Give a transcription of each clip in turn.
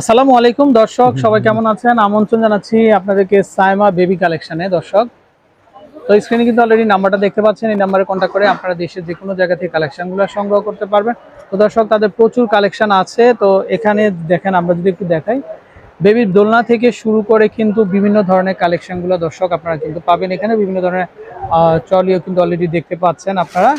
আসসালামু আলাইকুম, দর্শক। সবাই কেমন আছেন? আমন্ত্রণ জানাচ্ছি আপনাদেরকে সাইমা বেবি কালেকশনে, দর্শক। তো স্ক্রিনে কিন্তু অলরেডি নাম্বারটা দেখতে পাচ্ছেন। এই নাম্বারে কন্ট্যাক্ট করে আপনারা দেশের যে কোনো জায়গা থেকে কালেকশনগুলো সংগ্রহ করতে পারবেন। তো দর্শক, তাদের প্রচুর কালেকশন আছে। তো এখানে দেখেন, আমরা যদি একটু দেখাই। বেবির দোলনা থেকে শুরু করে কিন্তু বিভিন্ন ধরনের কালেকশনগুলো দর্শক আপনারা কিন্তু পাবেন এখানে। বিভিন্ন ধরনের চলিও কিন্তু অলরেডি দেখতে পাচ্ছেন আপনারা।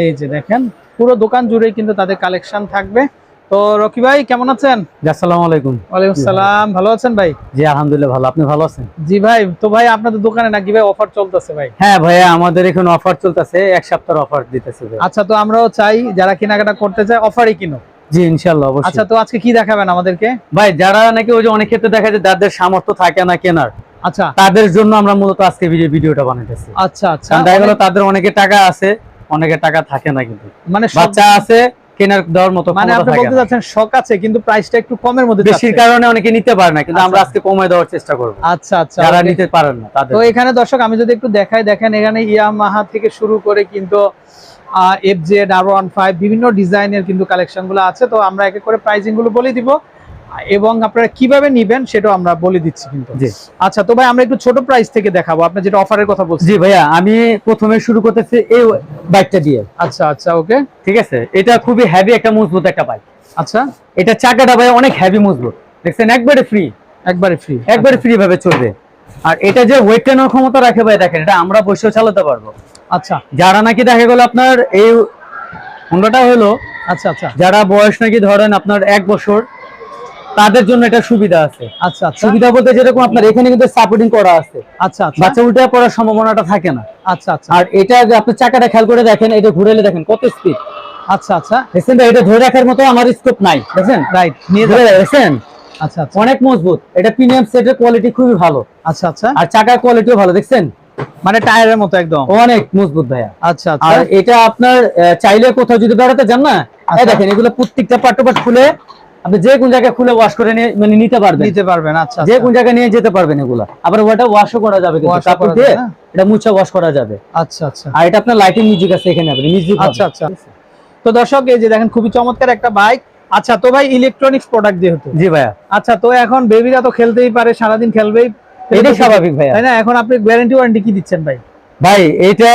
এই যে দেখেন, পুরো দোকান জুড়েই কিন্তু তাদের কালেকশন থাকবে। তো রকি ভাই কেমন আছেন? আসসালামু আলাইকুম। ওয়ালাইকুম সালাম। ভালো। আছেন ভাই? জি আলহামদুলিল্লাহ ভালো। আপনি ভালো আছেন? জি ভাই তো ভাই আপনাদের দোকানে নাকি ভাই অফার চলতেছে ভাই? হ্যাঁ ভাইয়া আমাদের এখানে অফার চলতেছে এক সপ্তাহের অফার দিতেছে ভাই। আচ্ছা তো আমরাও চাই যারা কেনাকাটা করতে চায় অফারই কিনো জি ইনশাল্লাহ অবশ্যই। আচ্ছা তো আজকে কি দেখাবেন আমাদেরকে? ভাই যারা নাকি ওই যে অনেক ক্ষেত্রে দেখা যায় যাদের সামর্থ্য থাকে না কেনার আচ্ছা। তাদের জন্য আমরা মূলত আজকে ভিডিও ভিডিওটা বানাইতেছি। আচ্ছা আচ্ছা। দেখা গেলো তাদের অনেকে টাকা আছে অনেকে টাকা থাকে না কিন্তু। মানে বাচ্চা আছে কেনার দেওয়ার মতো মানে আপনি বলতে। যাচ্ছেন শখ আছে কিন্তু প্রাইসটা একটু কমের মধ্যে বেশির কারণে অনেকে নিতে পারে না কিন্তু আমরা আচ্ছা। আজকে কমায় দেওয়ার চেষ্টা করব। আচ্ছা আচ্ছা যারা নিতে পারেন না তাদের। তো এখানে দর্শক আমি যদি একটু দেখাই দেখেন এখানে ইয়ামাহা থেকে শুরু করে কিন্তু F Z R one five বিভিন্ন ডিজাইনের কিন্তু কালেকশনগুলো আছে। তো আমরা একে করে প্রাইসিংগুলো বলে দিব। এবং আপনারা কীভাবে নিবেন সেটাও আমরা বলে দিচ্ছি কিন্তু। জি। আচ্ছা তো ভাই আমরা একটু ছোট প্রাইস থেকে দেখাবো। আপনি যেটা অফারের কথা বলছেন। জি ভাইয়া আমি প্রথমে শুরু করতেছি এই বাইকটা দিয়ে। আচ্ছা আচ্ছা ওকে। ঠিক আছে? এটা খুবই হেভি একটা মজবুত একটা বাইক আচ্ছা। এটা চাকাটা ভাই অনেক হেভি মজবুত। দেখছেন একবারে ফ্রি একবারে ফ্রি একবারে ফ্রি ভাবে চলবে। আর এটা যে ওয়েট টানার ক্ষমতা রাখে ভাই দেখেন এটা আমরা বসেও চালাতে পারব। আচ্ছা। যারা নাকি দেখা গেল আপনার এই হোন্ডাটা হলো আচ্ছা আচ্ছা। যারা বয়স নাকি ধরেন আপনার এক বছর তাদের জন্য এটা সুবিধা আছে। আচ্ছা আচ্ছা। সুবিধা বলতে যেরকম আপনার এখানে কিন্তু সাপোর্টিং করা আছে। আচ্ছা আচ্ছা। বাচ্চা উল্টে পড়ার সম্ভাবনাটা থাকে না। আচ্ছা আচ্ছা। আর এটা আপনি চাকাটা খেয়াল করে দেখেন এটা ঘুরেলে দেখেন কত স্পিড আচ্ছা আচ্ছা। দেখছেন? এটা ধরে রাখার মতো আমার স্কোপ নাই। দেখছেন? রাইট নিয়ে ধরে দেখছেন? আচ্ছা আচ্ছা। অনেক মজবুত। এটা প্রিমিয়াম সেটের কোয়ালিটি খুবই ভালো। আচ্ছা আচ্ছা। আর চাকার কোয়ালিটিও ভালো দেখছেন? মানে টায়ারের মতো একদম। অনেক মজবুত ভাইয়া। আচ্ছা আচ্ছা। আর এটা আপনার চাইলে কোথাও যদি বেড়াতে যান না এই। দেখেন এগুলো প্রত্যেকটা পার্ট খুলে আপনি যে কোন জায়গায় খুলে ওয়াশ করে নিয়ে মানে নিতে পারবেন। নিতে পারবেন আচ্ছা যে আচ্ছা। কোন জায়গায় নিয়ে যেতে পারবেন এগুলা। আবার ওটা ওয়াশও করা যাবে কিন্তু। কাপড় দিয়ে হ্যাঁ। এটা মুছে ওয়াশ করা যাবে। আচ্ছা আচ্ছা। আর এটা আপনার লাইটিং মিউজিক আছে এখানে আপনি মিউজিক আচ্ছা আচ্ছা। তো দর্শক এই যে দেখেন খুবই চমৎকার একটা বাইক আচ্ছা তো ভাই ইলেকট্রনিক্স প্রোডাক্ট যেহেতু। জি ভাইয়া। আচ্ছা তো এখন বেবিরা তো খেলতেই পারে সারাদিন খেলবেই। এটাই স্বাভাবিক ভাইয়া। তাই না? এখন আপনি গ্যারান্টি ওয়ারেন্টি কি দিচ্ছেন ভাই? ভাই এটা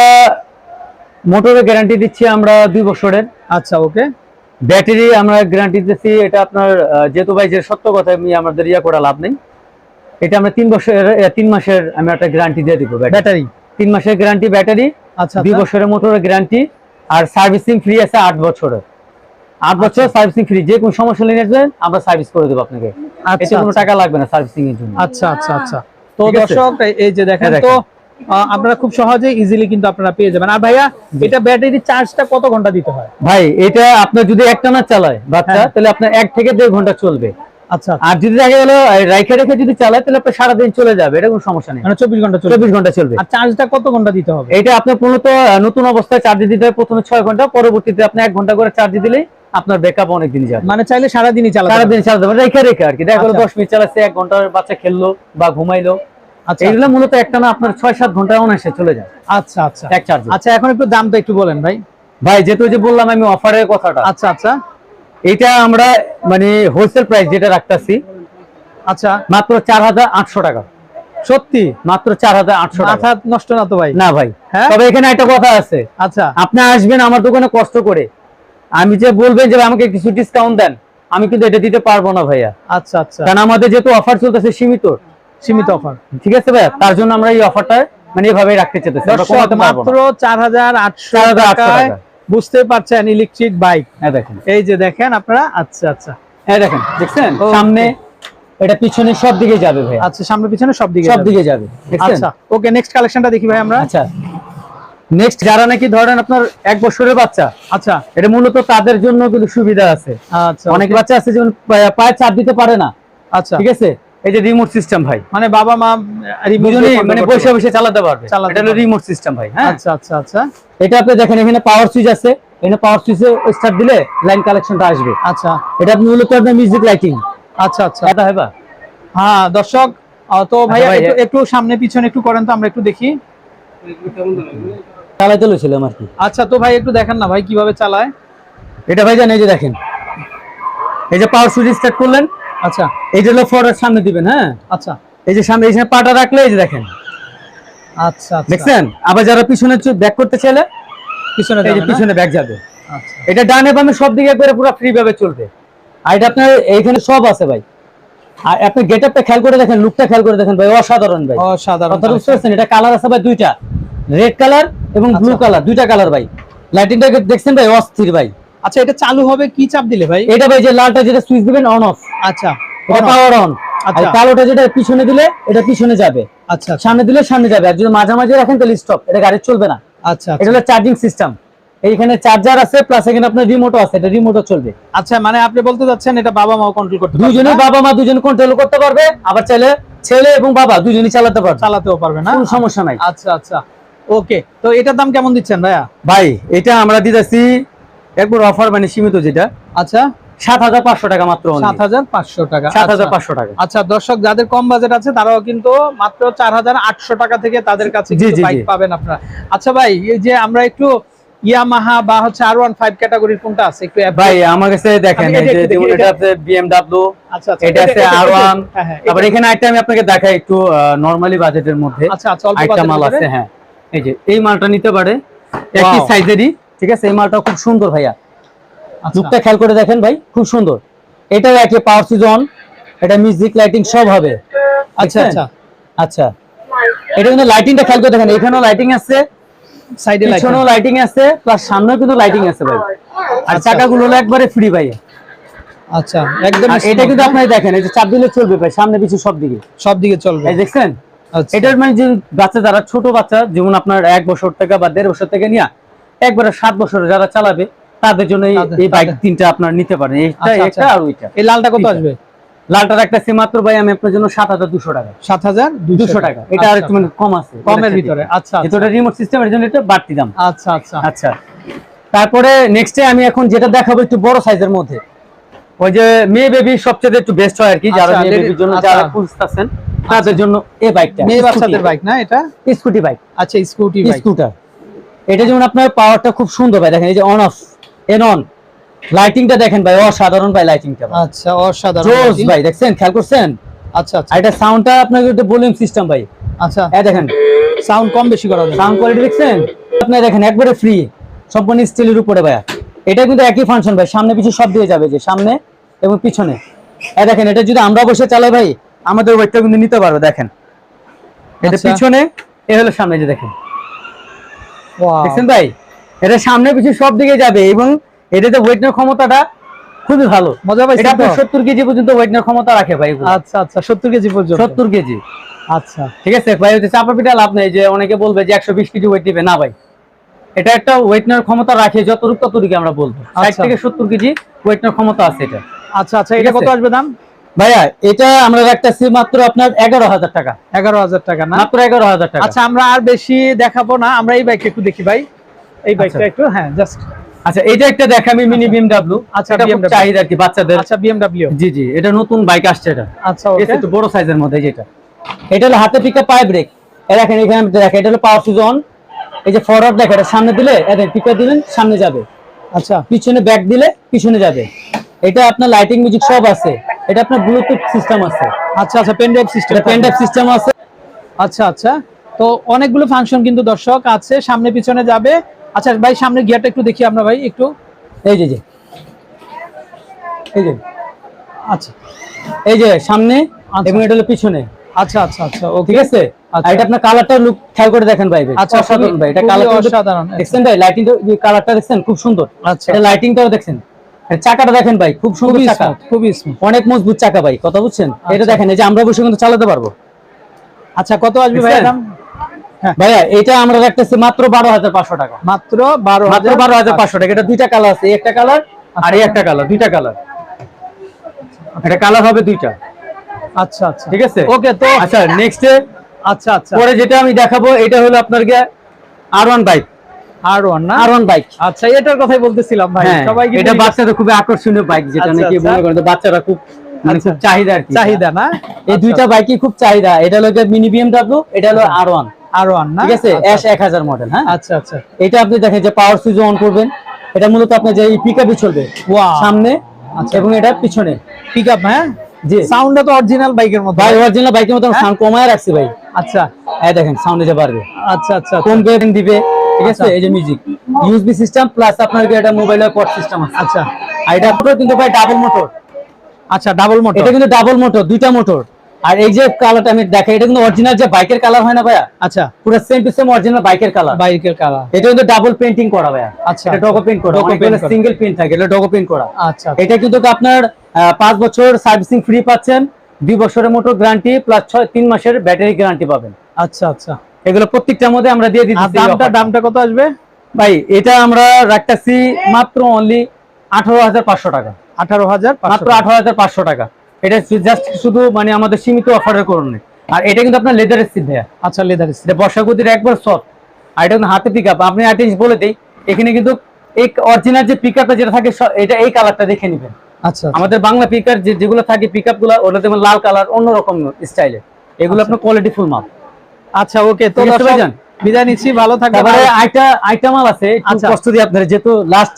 মোটরের গ্যারান্টি দিচ্ছি আমরা দুই বছরের। আচ্ছা ওকে। ব্যাটারি আমরা গ্যারান্টি দিচ্ছি এটা আপনার যেহেতু ভাই যে সত্য কথা আমি আমাদের ইয়া করা লাভ নেই। এটা আমরা তিন বছরের তিন মাসের আমি একটা গ্যারান্টি দিয়ে দিব ব্যাটারি। তিন মাসের গ্যারান্টি ব্যাটারি আচ্ছা দুই আচ্ছা। বছরের মোটরের গ্যারান্টি আর সার্ভিসিং ফ্রি আছে আট বছরের। আট বছর সার্ভিসিং ফ্রি যে কোনো সমস্যা নিয়ে আসবেন আমরা সার্ভিস করে দেবো আপনাকে। আচ্ছা কোনো আচ্ছা। টাকা লাগবে না সার্ভিসিং এর জন্য। আচ্ছা আচ্ছা আচ্ছা। তো দর্শক এই- যে দেখেন হ্যাঁ, তো আপনারা খুব সহজে ইজিলি কিন্তু আপনারা পেয়ে যাবেন। আর ভাইয়া এটা ব্যাটারি চার্জটা কত ঘণ্টা দিতে হয়? ভাই এটা আপনার যদি একটানা চালায় বাচ্চা হ্যাঁ। তাহলে আপনার এক থেকে দেড় ঘণ্টা চলবে। আচ্ছা। আর যদি দেখা গেল রাইখে রেখে যদি চালায় তাহলে আপনার সারাদিন চলে যাবে এটা কোনো সমস্যা নেই। মানে চব্বিশ ঘণ্টা চব্বিশ ঘণ্টা চলবে। আর চার্জটা কত ঘণ্টা দিতে হবে? এটা আপনার মূলত নতুন অবস্থায় চার্জ দিতে হয় প্রথমে ছয় ঘণ্টা পরবর্তীতে আপনি এক ঘণ্টা করে চার্জ দিলেই আপনার ব্যাকআপ অনেক দিন যাবে। মানে চাইলে সারাদিনই সারাদিন চালাতে পারবে রেখে রেখে আর কি। দেখা গেলো আচ্ছা। দশ মিনিট চালাচ্ছে এক ঘণ্টার বাচ্চা খেললো বা ঘুমাইলো এইগুলো মূলত একটা না আপনার ছয় সাত ঘণ্টা অনায়াসে চলে যায়। আচ্ছা আচ্ছা। এক চার্জ আচ্ছা এখন একটু দামটা একটু বলেন ভাই। ভাই যেহেতু যে বললাম আমি অফারের কথাটা আচ্ছা আচ্ছা। এটা আমরা মানে হোলসেল প্রাইস যেটা রাখতেছি আচ্ছা। মাত্র চার হাজার আটশো টাকা। সত্যি? মাত্র চার হাজার আটশো টাকা। নষ্ট না তো ভাই? না ভাই। হ্যাঁ? তবে এখানে একটা কথা আছে। আচ্ছা। আপনি আসবেন আমার দোকানে কষ্ট করে। আমি যে বলবেন যে আমাকে কিছু ডিসকাউন্ট দেন আমি কিন্তু এটা দিতে পারব না ভাইয়া। আচ্ছা আচ্ছা। কারণ আমাদের যেহেতু অফার চলতেছে সীমিত সীমিত অফার ঠিক আছে ভাইয়া? তার জন্য আমরা এই অফারটা মানে এভাবে রাখতে চাইতেছি। মাত্র চার হাজার আটশো 4,800 টাকায় বুঝতে পারছেন ইলেকট্রিক বাইক হ্যাঁ দেখেন। এই যে দেখেন আপনারা আচ্ছা আচ্ছা। হ্যাঁ দেখেন দেখছেন? সামনে এটা পিছনে সব দিকে যাবে ভাইয়া। আচ্ছা সামনে পিছনে সব দিকে সব দিকে যাবে আচ্ছা ওকে নেক্সট কালেকশনটা দেখি ভাই আমরা। আচ্ছা নেক্সট যারা নাকি ধরেন আপনার এক বছরের বাচ্চা আচ্ছা। এটা মূলত তাদের জন্য কিন্তু সুবিধা আছে। আচ্ছা অনেক বাচ্চা আছে যেমন পায়ে চাপ দিতে পারে না। আচ্ছা। ঠিক আছে? এই যে রিমোট সিস্টেম ভাই। মানে বাবা মা মানে বসে বসে চালাতে পারবে। এটা হলো রিমোট সিস্টেম ভাই হ্যাঁ? আচ্ছা আচ্ছা আচ্ছা। এটা আপনি দেখেন এখানে পাওয়ার সুইচ আছে। এখানে পাওয়ার সুইচে স্টার্ট দিলে লাইন কালেকশনটা আসবে। আচ্ছা। এটা আপনি মূলত আপনার মিউজিক লাইটিং আচ্ছা আচ্ছা। এটা হবে হ্যাঁ দর্শক তো ভাই আচ্ছা ভাই, একটু একটু সামনে পিছনে একটু করেন তো আমরা একটু দেখি। চালাইতে লইছিলাম আর কি। আচ্ছা তো ভাই একটু দেখেন না ভাই কীভাবে চালায়। এটা ভাই জান এই যে দেখেন। এই যে পাওয়ার সুইচ স্টার্ট করলেন। আচ্ছা এইটা হলো ফরওয়ার্ড সামনে দিবেন হ্যাঁ? আচ্ছা। এই যে সামনে এই যে পাটা রাখলে এই যে দেখেন। আচ্ছা আচ্ছা। দেখছেন? আবার যারা পিছনে ব্যাক করতে চাইলে পিছনে এই যে পিছনে ব্যাক যাবে। আচ্ছা। এটা ডানে বামে সব দিকে একবারে পুরো ফ্রি ভাবে চলবে। আর এটা আপনার এইখানে সব আছে ভাই। আর আপনি গেট আপটা খেয়াল করে দেখেন লুকটা খেয়াল করে দেখেন ভাই অসাধারণ ভাই। অসাধারণ কথাটা বুঝতে পারছেন? এটা কালার আছে ভাই দুইটা। রেড কালার এবং ব্লু আচ্ছা। কালার দুইটা কালার ভাই। লাইটিংটা দেখছেন ভাই অস্থির ভাই। আচ্ছা এটা চালু হবে কি চাপ দিলে ভাই? এটা ভাই যে লালটা যেটা সুইচ দিবেন অন অফ আচ্ছা। এটা পাওয়ার অন আচ্ছা। কালোটা যেটা পিছনে দিলে এটা পিছনে যাবে। আচ্ছা আচ্ছা। সামনে দিলে সামনে যাবে। আর যদি মাঝামাঝি রাখেন তাহলে স্টপ এটা গাড়ি চলবে না। আচ্ছা এটা হলো চার্জিং সিস্টেম এইখানে চার্জার আছে প্লাস এখানে আপনার রিমোটও আছে। এটা রিমোটও চলবে। আচ্ছা মানে আপনি বলতে চাচ্ছেন এটা বাবা মাও কন্ট্রোল করতে দুজনে বাবা মা দুজন কন্ট্রোল করতে পারবে। আবার চাইলে ছেলে এবং বাবা দুজনই চালাতে পারবে। চালাতেও পারবে না? কোনো সমস্যা নাই। আচ্ছা আচ্ছা। ওকে তো এটার দাম কেমন দিচ্ছেন ভাইয়া? ভাই এটা আমরা দিতেছি একবার অফার মানে সীমিত যেটা। আচ্ছা। সাত হাজার পাঁচশো টাকা মাত্র সাত হাজার পাঁচশো টাকা। সাত হাজার আচ্ছা। পাঁচশো টাকা। আচ্ছা দর্শক যাদের কম বাজেট আছে তারাও কিন্তু মাত্র চার হাজার আটশো টাকা থেকে তাদের কাছে বাইক পাবেন আপনারা। আচ্ছা ভাই এই যে আমরা একটু ইয়ামাহা বা হচ্ছে আর ওয়ান ফাইভ ক্যাটাগরির কোনটা আছে? একটু ভাই আমার কাছে দেখেন এটা আছে বিএমডব্লিউ আচ্ছা আচ্ছা। এটা আছে আর ওয়ান হ্যাঁ হ্যাঁ এখানে একটা আমি আপনাকে দেখাই একটু নরমালি বাজেটের মধ্যে। আচ্ছা আচ্ছা মাল আছে হ্যাঁ। এই যে এই মালটা নিতে পারে একই সাইজেরই ঠিক আছে? এই মালটা খুব সুন্দর ভাইয়া। আচ্ছা। লুকটা খেয়াল করে দেখেন ভাই খুব সুন্দর। এটাও একই পাওয়ার সিজন এটা মিউজিক লাইটিং সব হবে। আচ্ছা আচ্ছা। আচ্ছা। এটা কিন্তু লাইটিংটা খেয়াল করে দেখেন এখানেও লাইটিং আছে সাইডে লাইট পিছনেও লাইটিং আছে প্লাস সামনেও কিন্তু লাইটিং আছে ভাই। আর আচ্ছা। চাকাগুলো হলো একবারে ফ্রি ভাই। আচ্ছা একদম এটা কিন্তু আপনার দেখেন এই যে চাপ দিলে চলবে ভাই সামনে পিছু সব দিকে। সব দিকে চলবে। এই দেখছেন? আচ্ছা। এটার মানে যে বাচ্চা যারা ছোট বাচ্চা যেমন আপনার এক বছর থেকে বা দেড় বছর থেকে নিয়ে একবারে সাত বছর যারা চালাবে তাদের জন্য এই- বাইক তিনটা আপনার নিতে পারেন। এইটা আচ্ছা, এটা আচ্ছা। আর ওইটা। এই লালটা কত আসবে? লালটার একটা মাত্র ভাই আমি আপনার জন্য সাত হাজার দুশো টাকা। সাত হাজার দুশো টাকা। এটা আর একটু মানে কম আছে। আচ্ছা। কমের ভিতরে। আচ্ছা এটা রিমোট সিস্টেমের জন্য এটা বাড়তি দাম। আচ্ছা আচ্ছা। আচ্ছা। তারপরে নেক্সটে আমি এখন যেটা দেখাবো একটু বড় সাইজের মধ্যে। ওই যে মেয়ে বেবি সবচেয়ে একটু বেস্ট হয় আর কি যারা আচ্ছা, মেয়ে বেবির জন্য আচ্ছা। যারা খুঁজতেছেন তাদের জন্য এই বাইকটা মেয়ে বাচ্চাদের বাইক না এটা? স্কুটি বাইক আচ্ছা স্কুটি বাইক স্কুটার এটা যেমন আপনার পাওয়ারটা খুব সুন্দর ভাই দেখেন এই যে অন অফ এন অন লাইটিংটা দেখেন ভাই অসাধারণ ভাই লাইটিংটা আচ্ছা অসাধারণ জোস ভাই দেখছেন? খেয়াল করছেন? আচ্ছা আচ্ছা। এটা সাউন্ডটা আপনার একটু ভলিউম সিস্টেম ভাই। আচ্ছা। এই দেখেন। সাউন্ড কম বেশি করা যাবে সাউন্ড কোয়ালিটি দেখছেন? আপনি দেখেন একবারে ফ্রি সম্পূর্ণ স্টিলের উপরে ভাইয়া। এটা কিন্তু একই ফাংশন ভাই সামনে পিছু সব দিয়ে যাবে যে সামনে এবং পিছনে। এই দেখেন এটা যদি আমরা বসে চালাই ভাই আমাদের ওয়েটটা কিন্তু নিতে পারবে দেখেন। এটা আচ্ছা। পিছনে এ হলো সামনে যে দেখেন. দেখছেন ভাই? এটা সামনে পিছু সব দিকে যাবে এবং এটাতে ওয়েট নেওয়ার ক্ষমতাটা খুবই ভালো। মজা পাইছেন এটা তো? আপনার সত্তর কেজি পর্যন্ত ওয়েট নেওয়ার ক্ষমতা রাখে ভাই আচ্ছা আচ্ছা সত্তর কেজি পর্যন্ত। সত্তর কেজি। আচ্ছা। ঠিক আছে ভাই হচ্ছে চাপা পিঠা লাভ নেই যে অনেকে বলবে যে একশো বিশ কেজি ওয়েট দিবে না ভাই এটা একটা ওয়েট নেওয়ার ক্ষমতা রাখে যতটুকু ততটুকু আমরা বলব। ষাট আচ্ছা। থেকে সত্তর কেজি ওয়েট নেওয়ার ক্ষমতা আছে এটা। আচ্ছা আচ্ছা এটা কত আসবে দাম? ভাইয়া এটা আমরা রাখতেছি মাত্র আপনার এগারো হাজার টাকা। এগারো হাজার টাকা না? মাত্র এগারো হাজার টাকা। আচ্ছা আমরা আর বেশি দেখাবো না আমরা এই বাইকটা একটু দেখি ভাই। এই বাইকটা আচ্ছা। একটু হ্যাঁ জাস্ট আচ্ছা এটা একটা দেখা আমি মিনি বিএমডব্লিউ আচ্ছা, এটা খুব চাহিদা কি বাচ্চাদের। আচ্ছা বিএমডব্লিউ জি জি এটা নতুন বাইক আসছে এটা। আচ্ছা এটা একটু বড় সাইজের মধ্যে যেটা। এটা হলো হাতে পিকআপ পাই ব্রেক এই দেখেন এখানে দেখেন এটা হলো পাওয়ার সুজন এই যে ফরওয়ার্ড দেখেন এটা সামনে দিলে এটা পিকআপ দিলেন সামনে যাবে। আচ্ছা। পিছনে ব্যাক দিলে পিছনে যাবে। এটা আপনার লাইটিং মিউজিক সব আছে। এটা আপনার ব্লুটুথ সিস্টেম আছে। আচ্ছা আচ্ছা pen drive system pen drive system আছে। আচ্ছা আচ্ছা। তো অনেকগুলো ফাংশন কিন্তু দর্শক আছে সামনে পিছনে যাবে। আচ্ছা ভাই সামনে গিয়ারটা একটু দেখি আমরা ভাই একটু। এই যে যে। এই যে। আচ্ছা। এই যে সামনে আচ্ছা। এবং এটা হলো পিছনে। আচ্ছা আচ্ছা আচ্ছা ও ঠিক আছে? আচ্ছা। এটা আপনার কালারটা লুক খেয়াল করে দেখেন ভাই। আচ্ছা, অসাধারণ ভাই। এটা কালারটা অসাধারণ। দেখছেন ভাই লাইটিং কালারটা দেখছেন খুব সুন্দর। আচ্ছা। এটা লাইটিংটাও দেখছেন। চাকাটা দেখেন ভাই খুব সুন্দর চাকা। খুবই অনেক মজবুত চাকা ভাই কথা বুঝছেন? এটা আচ্ছা। দেখেন এই যে আমরা বসে কিন্তু চালাতে পারব। আচ্ছা কত আসবে ভাই দাম? হ্যাঁ। ভাইয়া এটা আমরা রাখতেছি মাত্র বারো হাজার পাঁচশো টাকা। মাত্র বারো মাত্র হাজার বারো হাজার পাঁচশো টাকা। এটা দুইটা কালার আছে একটা কালার আর এই একটা কালার দুইটা কালার। এটা কালার হবে দুইটা। আচ্ছা আচ্ছা। ঠিক আছে? ওকে তো আচ্ছা নেক্সট আচ্ছা আচ্ছা। পরে যেটা আমি দেখাবো এটা হলো আপনার গিয়ে R one bike R one না? আর ওয়ান বাইক আচ্ছা এটার কথাই বলতেছিলাম ভাই। হ্যাঁ সবাই এটা বাচ্চাদের খুবই আকর্ষণীয় বাইক যেটা আচ্ছা, নাকি আচ্ছা। মনে করেন বাচ্চারা খুব মানে আচ্ছা। খুব চাহিদা চাহিদা না? এই দুইটা বাইকই খুব চাহিদা। এটা হলো মিনি বিএমডব্লিউ এটা হলো আর ওয়ান আর ওয়ান না? ঠিক আছে? আচ্ছা, এস এক হাজার মডেল হ্যাঁ? আচ্ছা আচ্ছা। এটা আপনি দেখেন যে পাওয়ার সুইচ অন করবেন। এটা মূলত আপনার যে পিকআপই চলবে। ওয়াও সামনে আচ্ছা। এবং এটা পিছনে। পিক আপ হ্যাঁ? জি। সাউন্ডটা তো অরিজিনাল বাইকের মতো। ভাই অরিজিনাল বাইকের মতো সাউন্ড কমায় রাখছি ভাই। আচ্ছা। এই দেখেন সাউন্ড দিতে পারবে আচ্ছা আচ্ছা কম দিবে? ঠিক আছে। এই যে মিউজিক ইউএসবি সিস্টেম প্লাস আপনার কি এটা মোবাইলের পোর্ট সিস্টেম আছে? আচ্ছা। আর এটা পুরো কিন্তু ভাই ডাবল মোটর আচ্ছা ডাবল মোটর এটা কিন্তু ডাবল মোটর দুইটা মোটর আর এই যে কালারটা আমি দেখাই এটা কিন্তু অরিজিনাল যে বাইকের কালার হয় না ভাইয়া? আচ্ছা। পুরো সেম টু সেম অরিজিনাল বাইকের কালার বাইকের কালার এটা কিন্তু ডাবল পেইন্টিং করা ভাইয়া। আচ্ছা, এটা ডগো পেইন্ট করা। ডগো পেইন্ট সিঙ্গেল পেইন্ট থাকে এটা ডগো পেইন্ট করা। আচ্ছা। এটা কিন্তু আপনার আহ, পাঁচ বছর সার্ভিসিং ফ্রি পাচ্ছেন। দুই বছরের মোটর গ্যারান্টি প্লাস ছয় তিন মাসের ব্যাটারি গ্যারান্টি পাবেন। আচ্ছা আচ্ছা। এগুলো প্রত্যেকটার মধ্যে আমরা দিয়ে দিচ্ছি দামটা দামটা কত আসবে? ভাই এটা আমরা রাখতেছি মাত্র অনলি আঠারো হাজার পাঁচশো টাকা। আঠারো হাজার মাত্র আঠারো হাজার পাঁচশো টাকা। এটা জাস্ট শুধু মানে আমাদের সীমিত অফারের কারণে। আর এটা কিন্তু আপনার লেদারের সিট ভাইয়া। আচ্ছা লেদার এটা বর্ষাগতির একবার সফট আর এটা কিন্তু হাতে পিক আপ আপনি একটা বলে দিই এখানে কিন্তু এই অরিজিনাল যে পিক যেটা থাকে এটা এই কালারটা দেখে নেবেন। আচ্ছা আমাদের বাংলা পিকার যেগুলো থাকে পিক আপগুলো ওটা যেমন লাল কালার অন্যরকম স্টাইলে এগুলো আপনার কোয়ালিটি ফুল মাল। আচ্ছা ওকে তো দর্শক, ভাইজান? বিদায় নিচ্ছি ভালো থাকবেন। তারপরে আইটা আইটা মাল আছে একটু আচ্ছা। কষ্ট যেহেতু লাস্ট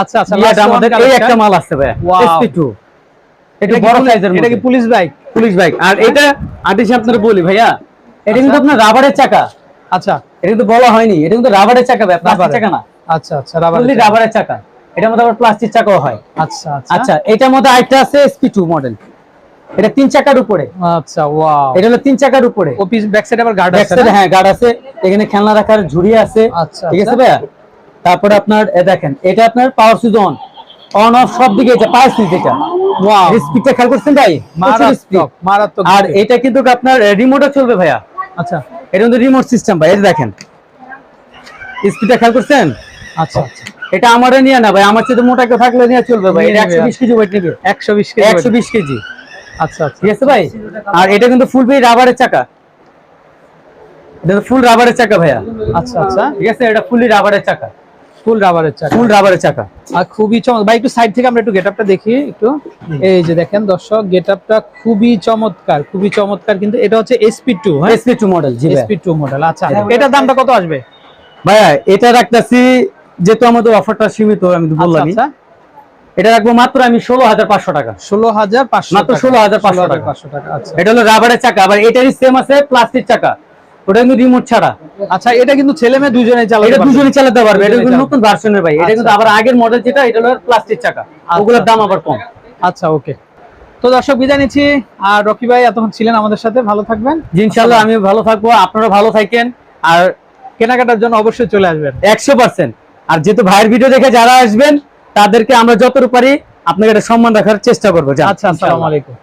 আচ্ছা আচ্ছা one আমাদের এই একটা মাল আছে ভাই Wow. SP2 এটা বড় সাইজের এটা কি পুলিশ বাইক পুলিশ বাইক আর এটা আটিশ আপনার বলি ভাইয়া। এটা কিন্তু আপনার রাবারের চাকা। আচ্ছা। এটা কিন্তু বলা হয়নি এটা কিন্তু রাবারের চাকা ভাই প্লাস্টিক চাকা না। আচ্ছা আচ্ছা রাবার রাবারের চাকা। এটার মধ্যে আবার প্লাস্টিক চাকাও হয়। আচ্ছা আচ্ছা। আচ্ছা এটার মধ্যে আরেকটা আছে SP2 মডেল এটা তিন চাকার উপরে। আচ্ছা ওয়াও এটা হলো তিন চাকার উপরে। অফিস ব্যাক সাইডে আবার গার্ড ব্যাক আছে? হ্যাঁ গার্ড আছে। এখানে খেলনা রাখার ঝুড়ি আছে। আচ্ছা, ঠিক আছে আচ্ছা। ভাইয়া? তারপরে আপনার এ দেখেন এটা আপনার power switch on on off সব দিকে এটা পাওয়ার সুইচ এটা। ওয়াও স্পিডটা খেয়াল করছেন ভাই। মারাত্মক মারাত্মক আর। এটা কিন্তু আপনার রিমোটও চলবে ভাইয়া। আচ্ছা। এটা কিন্তু রিমোট সিস্টেম ভাই এটা দেখেন। স্পিডটা খেয়াল করছেন? আচ্ছা আচ্ছা। এটা আমারে নিয়ে না ভাই আমার চেয়ে মোটা কেউ থাকলে নিয়ে চলবে ভাই। এটা একশো বিশ কেজি ওয়েট নেবে। একশো বিশ কেজি একশো বিশ কেজি। আচ্ছা আচ্ছা। ঠিক আছে ভাই? আর এটা কিন্তু ফুল রাবারের চাকা। এটা ফুল রাবারের চাকা ভাইয়া। আচ্ছা আচ্ছা। ঠিক আছে এটা ফুলি রাবারের চাকা। ফুল রাবারের চাকা। ফুল রাবারের চাকা। আর খুবই চমৎকার ভাই একটু সাইড থেকে আমরা একটু গেটআপটা দেখি একটু। এই যে দেখেন দর্শক গেটআপটা খুবই চমৎকার খুবই চমৎকার। কিন্তু এটা হচ্ছে এসপি টু হ্যাঁ? এসপি টু মডেল জি ভাই এসপি টু মডেল আচ্ছা। এটার দামটা কত আসবে? ভাইয়া এটা রাখতেছি যেহেতু আমাদের অফারটা সীমিত আমি তো বললাম আচ্ছা। এটা রাখব মাত্র আমি ষোলো হাজার পাঁচশো টাকা। ষোলো হাজার পাঁচশো মাত্র 16,500 টাকা। পাঁচশো টাকা আচ্ছা। এটা হলো রাবারের চাকা আবার এটারই সেম আছে প্লাস্টিক চাকা। ওটা কিন্তু রিমোট ছাড়া। আচ্ছা এটা কিন্তু ছেলে মেয়ে দুজনে চালাতে এটা দুজনে চালাতে পারবে এটা কিন্তু নতুন ভার্সনের ভাই। এটা কিন্তু আচ্ছা। আবার আগের মডেল যেটা এটা হলো প্লাস্টিক চাকা। ওগুলোর দাম আবার কম। আচ্ছা ওকে। তো দর্শক বিদায় নিচ্ছি। আর রকি ভাই এতক্ষণ ছিলেন আমাদের সাথে ভালো থাকবেন। জি, ইনশাল্লাহ আমি ভালো থাকব আপনারা ভালো থাকেন। আর কেনাকাটার জন্য অবশ্যই চলে আসবেন। একশো পার্সেন্ট আর যেহেতু ভাইয়ের ভিডিও দেখে যারা আসবেন তাদেরকে আমরা যতটুকু পারি আপনাকে একটা সম্মান রাখার চেষ্টা করব। আচ্ছা আসসালামু আলাইকুম।